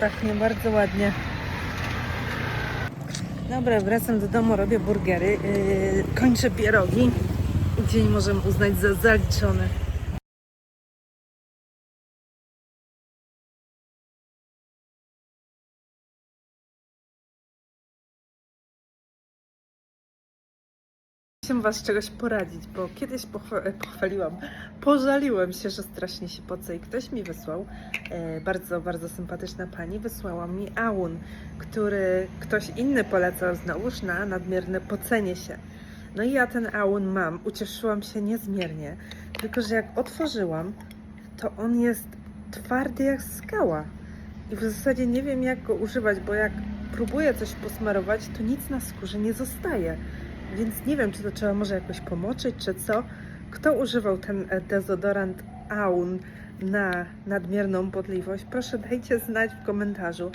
Pachnie bardzo ładnie. Dobra, wracam do domu, robię burgery. Yy, kończę pierogi. Dzień możemy uznać za zaliczony. Chciałam Was czegoś poradzić, bo kiedyś pochwa- pochwaliłam, pożaliłem się, że strasznie się pocę i ktoś mi wysłał, e, bardzo, bardzo sympatyczna pani, wysłała mi aun, który ktoś inny polecał znowuż na nadmierne pocenie się. No i ja ten aun mam, ucieszyłam się niezmiernie, tylko że jak otworzyłam, to on jest twardy jak skała. I w zasadzie nie wiem jak go używać, bo jak próbuję coś posmarować, to nic na skórze nie zostaje. Więc nie wiem, czy to trzeba może jakoś pomoczyć, czy co. Kto używał ten e, dezodorant Aun na nadmierną podliwość? Proszę dajcie znać w komentarzu.